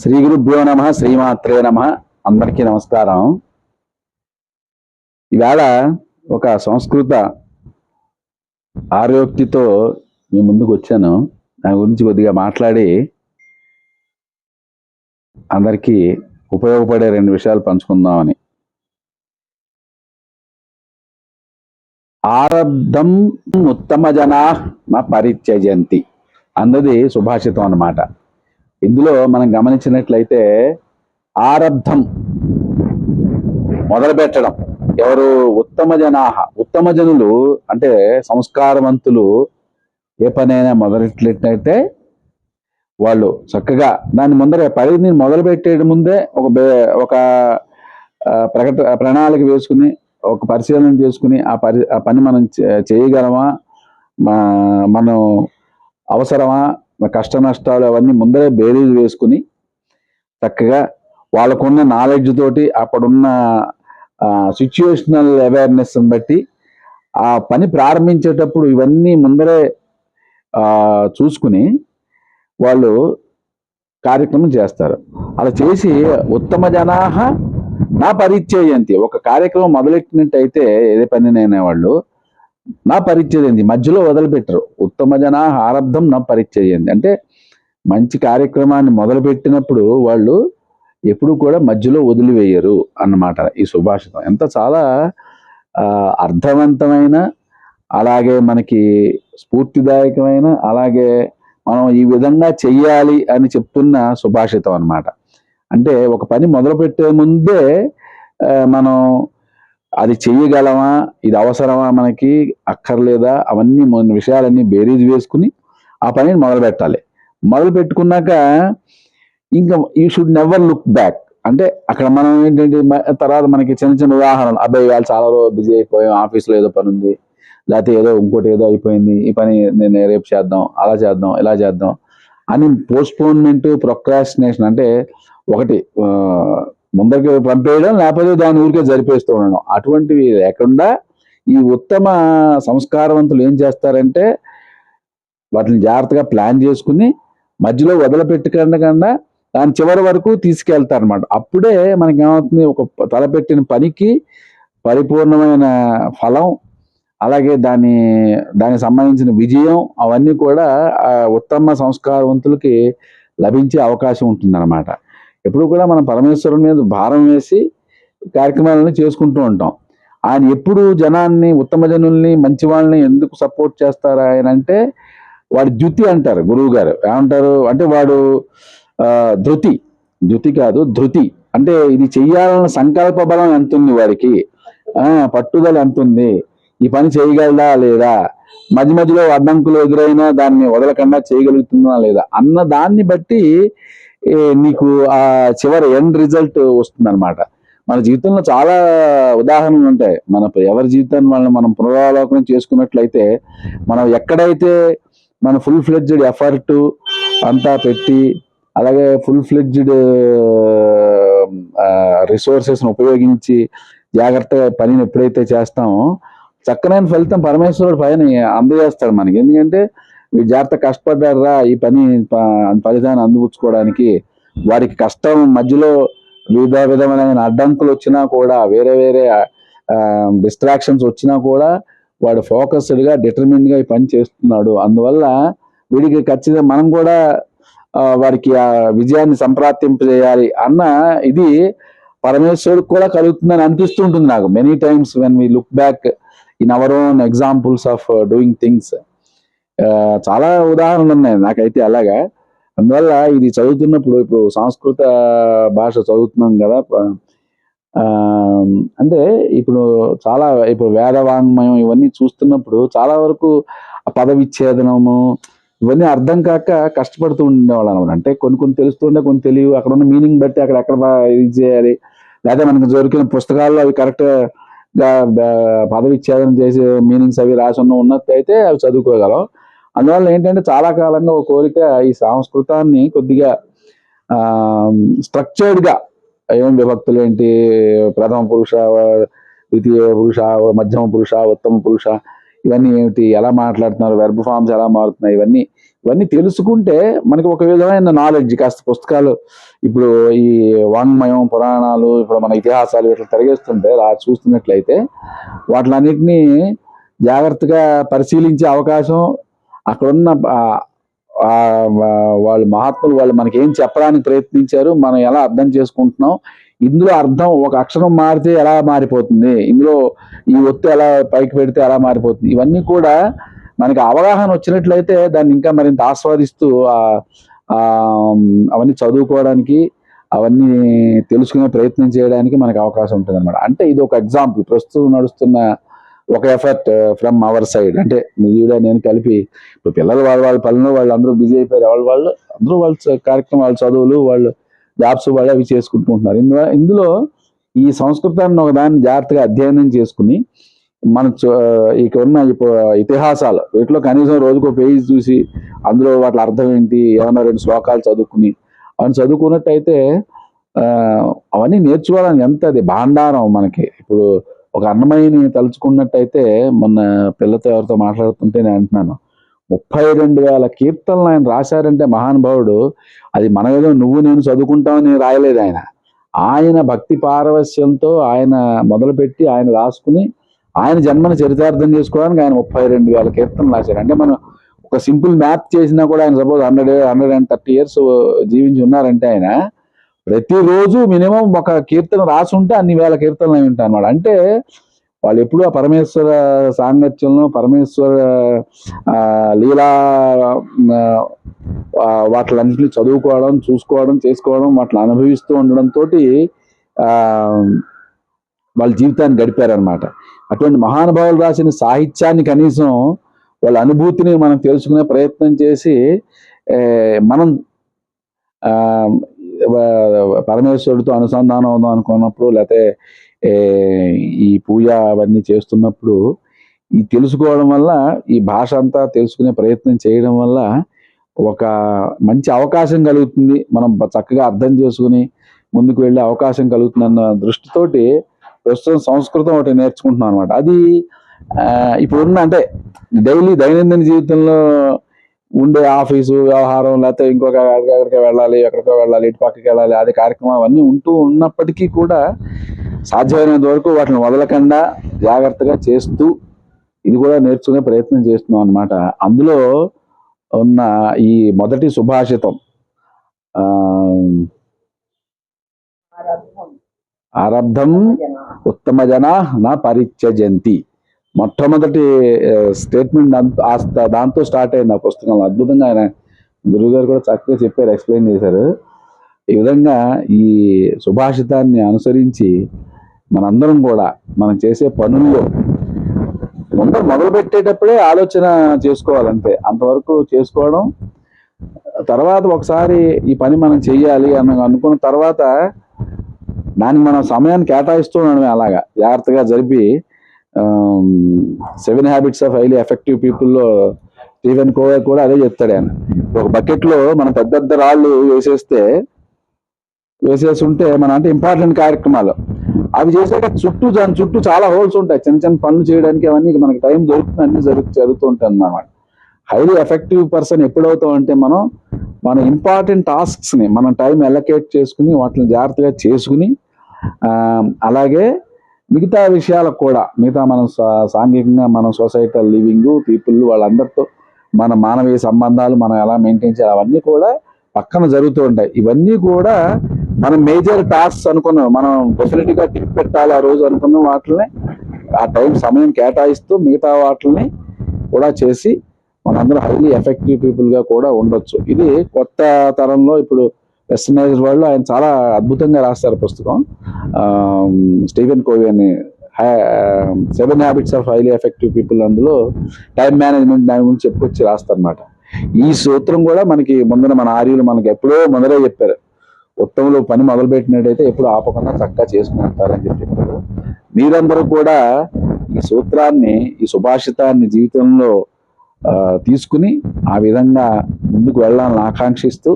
శ్రీ గురుభ్యో నమ శ్రీమాత్రే నమ. అందరికీ నమస్కారం. ఈవేళ ఒక సంస్కృత ఆరోక్తితో మీ ముందుకు వచ్చాను. దాని గురించి కొద్దిగా మాట్లాడి అందరికీ ఉపయోగపడే రెండు విషయాలు పంచుకుందామని. ఆరబ్ధం ఉత్తమ జనా పరిత్యజంతి. అన్నది సుభాషితం అన్నమాట. ఇందులో మనం గమనించినట్లయితే ఆరబ్ధం మొదలు పెట్టడం ఎవరు? ఉత్తమ జనాహ. ఉత్తమ జనులు అంటే సంస్కారవంతులు ఏ పనైనా మొదలెట్టినట్టయితే వాళ్ళు చక్కగా దాని ముందర పరిధిని మొదలు ముందే ఒక బే- ఒక ప్రకట ప్రణాళిక వేసుకుని ఒక పరిశీలన చేసుకుని ఆ పరి ఆ పని మనం చేయగలమా? మా- మనం అవసరమా? కష్ట నష్టాలు అవన్నీ ముందరే బేరీజ్ వేసుకుని చక్కగా వాళ్ళకున్న నాలెడ్జ్ తోటి అప్పుడున్న సిచ్యువేషనల్ అవేర్నెస్ బట్టి ఆ పని ప్రారంభించేటప్పుడు ఇవన్నీ ముందరే చూసుకుని వాళ్ళు కార్యక్రమం చేస్తారు. అలా చేసి ఉత్తమ జనాహ నా పరిచయంతి ఒక కార్యక్రమం మొదలెట్టినట్టయితే ఏదే పనినైనా వాళ్ళు నా పరిచయంది మధ్యలో వదిలిపెట్టరు. ఉత్తమ జనా ఆరబ్ధం నా పరిచయంది అంటే మంచి కార్యక్రమాన్ని మొదలుపెట్టినప్పుడు వాళ్ళు ఎప్పుడు కూడా మధ్యలో వదిలివేయరు అన్నమాట ఈ సుభాషితం. ఎంత చాలా అర్థవంతమైన అలాగే మనకి స్ఫూర్తిదాయకమైన అలాగే మనం ఈ విధంగా చెయ్యాలి అని చెప్తున్న సుభాషితం అన్నమాట. అంటే ఒక పని మొదలుపెట్టే ముందే మనం అది చెయ్యగలమా? ఇది అవసరమా మనకి? అక్కర్లేదా? అవన్నీ మన విషయాలన్నీ బేరీజ్ వేసుకుని ఆ పనిని మొదలు పెట్టాలి. మొదలు పెట్టుకున్నాక ఇంకా you should never look back. అంటే అక్కడ మనం ఏంటంటే తర్వాత మనకి చిన్న చిన్న ఉదాహరణలు. అబ్బాయి వాళ్ళు చాలా రోజు బిజీ అయిపోయాం ఆఫీస్లో ఏదో పని ఉంది. లేకపోతే ఏదో ఇంకోటి ఏదో అయిపోయింది. ఈ పని నేను రేపు చేద్దాం అలా చేద్దాం ఇలా చేద్దాం అని పోస్ట్పోన్మెంట్ ప్రొక్రాస్టినేషన్ అంటే ఒకటి ముందరికి పంపేయడం లేకపోతే దాని ఊరికే జరిపేస్తూ ఉండడం. అటువంటివి లేకుండా ఈ ఉత్తమ సంస్కారవంతులు ఏం చేస్తారంటే వాటిని జాగ్రత్తగా ప్లాన్ చేసుకుని మధ్యలో వదిలిపెట్టకుండా దాని చివరి వరకు తీసుకెళ్తారు అనమాట అప్పుడే మనకి ఏమవుతుంది ఒక తలపెట్టిన పనికి పరిపూర్ణమైన ఫలం అలాగే దాని దానికి సంబంధించిన విజయం అవన్నీ కూడా ఉత్తమ సంస్కారవంతులకి లభించే అవకాశం ఉంటుందన్నమాట. ఎప్పుడు కూడా మనం పరమేశ్వరుని మీద భారం వేసి కార్యక్రమాలను చేసుకుంటూ ఉంటాం. ఆయన ఎప్పుడు జనాన్ని ఉత్తమ జనుల్ని మంచి వాళ్ళని ఎందుకు సపోర్ట్ చేస్తారు ఆయన అంటే వాడు ధృతి అంటారు గురువు గారు. ఏమంటారు? అంటే వాడు ధృతి. ధృతి కాదు ధృతి. అంటే ఇది చెయ్యాలన్న సంకల్ప బలం ఎంత ఉంది వాడికి? పట్టుదల ఎంత ఉంది? ఈ పని చేయగలదా లేదా? మధ్య మధ్యలో అడ్డంకులు ఎదురైనా దాన్ని వదలకుండా చేయగలుగుతుందా లేదా? అన్న దాన్ని బట్టి నీకు ఆ చివరి ఎండ్ రిజల్ట్ వస్తుందన్నమాట. మన జీవితంలో చాలా ఉదాహరణలు ఉంటాయి. మన ఎవరి జీవితాన్ని మనం మనం పునరావలోకనం చేసుకున్నట్లయితే మనం ఎక్కడైతే మన ఫుల్ ఫ్లెడ్జ్డ్ ఎఫర్ట్ అంతా పెట్టి అలాగే ఫుల్ ఫ్లెడ్జ్డ్ రిసోర్సెస్ని ఉపయోగించి జాగ్రత్తగా పనిని ఎప్పుడైతే చేస్తామో చక్కనైన ఫలితం పరమేశ్వరుడు పైన అందజేస్తాడు మనకి. ఎందుకంటే మీరు జాగ్రత్త కష్టపడ్డారా ఈ పని ఫలితాన్ని అందిపుచ్చుకోవడానికి. వారికి కష్టం మధ్యలో వివిధ విధమైన అడ్డంకులు వచ్చినా కూడా వేరే వేరే డిస్ట్రాక్షన్స్ వచ్చినా కూడా వాడు ఫోకస్డ్గా డిటర్మిన్గా ఈ పని చేస్తున్నాడు. అందువల్ల వీడికి ఖచ్చితంగా మనం కూడా వారికి ఆ విజయాన్ని సంప్రాప్తింపజేయాలి అన్న ఇది పరమేశ్వరుడికి కూడా కలుగుతుందని అనిపిస్తూ ఉంటుంది నాకు many times when we look back in our own examples of doing things చాలా ఉదాహరణలు ఉన్నాయి. నాకైతే అలాగా. అందువల్ల ఇది చదువుతున్నప్పుడు ఇప్పుడు సంస్కృత భాష చదువుతున్నాం కదా అంటే ఇప్పుడు చాలా ఇప్పుడు వేదవాంగ్మయం ఇవన్నీ చూస్తున్నప్పుడు చాలా వరకు పదవిచ్ఛేదనము పద విచ్ఛేదనము ఇవన్నీ అర్థం కాక కష్టపడుతూ ఉండేవాళ్ళు అనమాట అంటే కొన్ని కొన్ని తెలుస్తుండే కొన్ని తెలియవు. అక్కడ ఉన్న మీనింగ్ బట్టి అక్కడ ఎక్కడ ఇది చేయాలి. లేదా మనకు దొరికిన పుస్తకాల్లో అవి కరెక్ట్గా పదవిచ్ఛేదనం చేసే మీనింగ్స్ అవి రాసి ఉన్న ఉన్నట్టయితే అవి చదువుకోగలం. అందువల్ల ఏంటంటే చాలా కాలంగా ఒక కోరిక ఈ సంస్కృతాన్ని కొద్దిగా స్ట్రక్చర్డ్గా ఏం విభక్తులు ఏంటి? ప్రథమ పురుష ద్వితీయ పురుష మధ్యమ పురుష ఉత్తమ పురుష ఇవన్నీ ఏమిటి? ఎలా మాట్లాడుతున్నారు? వెర్బ్ ఫామ్స్ ఎలా మారుతున్నాయి? ఇవన్నీ ఇవన్నీ తెలుసుకుంటే మనకి ఒక విధమైన నాలెడ్జ్ కాస్త పుస్తకాలు ఇప్పుడు ఈ వాంగ్మయం పురాణాలు ఇప్పుడు మన ఇతిహాసాలు ఇట్లా తిరగేస్తుంటే రా చూస్తున్నట్లయితే వాటిలన్నిటినీ జాగ్రత్తగా పరిశీలించే అవకాశం అక్కడున్న వాళ్ళు మహాత్ములు వాళ్ళు మనకి ఏం చెప్పడానికి ప్రయత్నించారు మనం ఎలా అర్థం చేసుకుంటున్నాం ఇందులో అర్థం ఒక అక్షరం మారితే ఎలా మారిపోతుంది ఇందులో ఈ ఒత్తు ఎలా పైకి పెడితే ఎలా మారిపోతుంది ఇవన్నీ కూడా మనకి అవగాహన వచ్చినట్లయితే దాన్ని ఇంకా మరింత ఆస్వాదిస్తూ అవన్నీ చదువుకోవడానికి అవన్నీ తెలుసుకునే ప్రయత్నం చేయడానికి మనకి అవకాశం ఉంటుంది అనమాట అంటే ఇది ఒక ఎగ్జాంపుల్ ప్రస్తుతం నడుస్తున్న ఒక ఎఫర్ట్ ఫ్రమ్ అవర్ సైడ్ అంటే ఈవిడ నేను కలిపి ఇప్పుడు పిల్లలు వాళ్ళ వాళ్ళ పనులు వాళ్ళు అందరూ బిజీ అయిపోయారు. వాళ్ళ వాళ్ళు అందరూ వాళ్ళ కార్యక్రమం వాళ్ళ చదువులు వాళ్ళు జాబ్స్ వాళ్ళు అవి చేసుకుంటున్నారు ఇందులో ఇందులో ఈ సంస్కృతాన్ని ఒక దాన్ని జాగ్రత్తగా అధ్యయనం చేసుకుని మన చ- uh, ఇక ఉన్న ఇతిహాసాలు వీటిలో కనీసం రోజుకో పేజీ చూసి అందులో వాటి అర్థం ఏంటి ఏమన్నా రెండు శ్లోకాలు చదువుకుని అవన్నీ చదువుకున్నట్టయితే uh, అవన్నీ నేర్చుకోవడానికి ఎంత అది భాండారం మనకి. ఇప్పుడు ఒక అన్నమయ్యని తలుచుకున్నట్టయితే మొన్న పిల్లతో ఎవరితో మాట్లాడుతుంటే నేను అంటున్నాను. ముప్పై రెండు వేల కీర్తనలు ఆయన రాశారంటే మహానుభావుడు అది మన ఏదో నువ్వు నేను చదువుకుంటామని రాయలేదు ఆయన. ఆయన భక్తి పారవస్యంతో ఆయన మొదలుపెట్టి ఆయన రాసుకుని ఆయన జన్మని చరితార్థం చేసుకోవడానికి ఆయన ముప్పై రెండు వేల కీర్తనలు రాశారు. అంటే మనం ఒక సింపుల్ మ్యాథ్ చేసినా కూడా ఆయన suppose hundred hundred and thirty years జీవించి ఉన్నారంటే ఆయన ప్రతిరోజు మినిమం ఒక కీర్తన రాసి ఉంటే అన్ని వేల కీర్తనలు వింటాను అనమాట అంటే వాళ్ళు ఎప్పుడు ఆ పరమేశ్వర సాంగత్యంలో పరమేశ్వర లీలా వాటిలన్నింటినీ చదువుకోవడం చూసుకోవడం చేసుకోవడం వాటిని అనుభవిస్తూ ఉండడంతో వాళ్ళ జీవితాన్ని గడిపారనమాట అటువంటి మహానుభావులు రాసిన సాహిత్యాన్ని కనీసం వాళ్ళ అనుభూతిని మనం తెలుసుకునే ప్రయత్నం చేసి మనం పరమేశ్వరుడితో అనుసంధానం అవుదాం అనుకున్నప్పుడు లేకపోతే ఈ పూజ అవన్నీ చేస్తున్నప్పుడు ఈ తెలుసుకోవడం వల్ల ఈ భాష అంతా తెలుసుకునే ప్రయత్నం చేయడం వల్ల ఒక మంచి అవకాశం కలుగుతుంది. మనం చక్కగా అర్థం చేసుకుని ముందుకు వెళ్ళే అవకాశం కలుగుతుంది అన్న దృష్టితోటి ప్రస్తుతం సంస్కృతం ఒకటి నేర్చుకుంటున్నాం అనమాట అది ఇప్పుడున్న అంటే డైలీ దైనందిన జీవితంలో ఉండే ఆఫీసు వ్యవహారం లేకపోతే ఇంకొక ఎక్కడికి వెళ్ళాలి ఎక్కడికో వెళ్ళాలి ఇటు పక్కకి వెళ్ళాలి అది కార్యక్రమం అవన్నీ ఉంటూ ఉన్నప్పటికీ కూడా సాధ్యమైనంత వరకు వాటిని వదలకుండా జాగ్రత్తగా చేస్తూ ఇది కూడా నేర్చుకునే ప్రయత్నం చేస్తున్నాం అనమాట అందులో ఉన్న ఈ మొదటి సుభాషితం ఆరబ్ధం ఉత్తమ జనా నా పరిత్యజంతి. మొట్టమొదటి స్టేట్మెంట్ దాంతో దాంతో స్టార్ట్ అయింది ఆ పుస్తకంలో. అద్భుతంగా ఆయన గురువు గారు కూడా చక్కగా చెప్పారు ఎక్స్ప్లెయిన్ చేశారు. ఈ విధంగా ఈ సుభాషితాన్ని అనుసరించి మనందరం కూడా మనం చేసే పనుల్లో ముందర మొదలు పెట్టేటప్పుడే ఆలోచన చేసుకోవాలంతే. అంతవరకు చేసుకోవడం తర్వాత ఒకసారి ఈ పని మనం చెయ్యాలి అని అనుకున్న తర్వాత దాన్ని మనం సమయాన్ని కేటాయిస్తూ ఉండడమే అలాగా. జాగ్రత్తగా జరిపి seven habits of highly effective పీపుల్లో Stephen Covey కూడా అదే చెప్తాడు ఆయన. ఒక బకెట్లో మనం పెద్ద పెద్ద రాళ్ళు వేసేస్తే వేసేసి ఉంటే మన అంటే ఇంపార్టెంట్ కార్యక్రమాలు. అవి చేసాక చుట్టూ దాని చుట్టూ చాలా హోల్స్ ఉంటాయి. చిన్న చిన్న పనులు చేయడానికి అవన్నీ మనకి టైం దొరుకుతుంది అన్ని జరుగు జరుగుతూ అన్నమాట. హైలీ ఎఫెక్టివ్ పర్సన్ ఎప్పుడవుతాం అంటే మనం మన ఇంపార్టెంట్ టాస్క్స్ని మనం టైం ఎలకేట్ చేసుకుని వాటిని జాగ్రత్తగా చేసుకుని um, అలాగే మిగతా విషయాలకు కూడా మిగతా మనం సా- సాంఘికంగా మన సొసైటల్ లివింగ్ పీపుల్ వాళ్ళందరితో మన మానవీయ సంబంధాలు మనం ఎలా మెయింటైన్ చేయాలి అవన్నీ కూడా పక్కన జరుగుతూ ఉంటాయి. ఇవన్నీ కూడా మనం మేజర్ టాస్క్స్ అనుకున్నాం. మనం డెఫినెట్గా టిక్ పెట్టాలి ఆ రోజు అనుకున్న వాటిని ఆ టైం సమయం కేటాయిస్తూ మిగతా వాటిని కూడా చేసి మనందరూ హైలీ ఎఫెక్టివ్ పీపుల్గా కూడా ఉండొచ్చు. ఇది కొత్త తరంలో ఇప్పుడు వెస్టర్నైజ్డ్ వరల్డ్ ఆయన చాలా అద్భుతంగా రాస్తారు పుస్తకం. స్టీవెన్ కోవి అని seven habits of highly effective people అందులో టైం మేనేజ్మెంట్ దాని గురించి చెప్పుకొచ్చి రాస్తారనమాట ఈ సూత్రం కూడా మనకి ముందర మన ఆర్యులు మనకి ఎప్పుడో ముందరే చెప్పారు. ఉత్తములు పని మొదలుపెట్టినట్టయితే ఎప్పుడు ఆపకుండా చక్కగా చేసుకుంటారని చెప్పి చెప్పారు. మీరందరూ కూడా ఈ సూత్రాన్ని ఈ సుభాషితాన్ని జీవితంలో తీసుకుని ఆ విధంగా ముందుకు వెళ్ళాలని ఆకాంక్షిస్తూ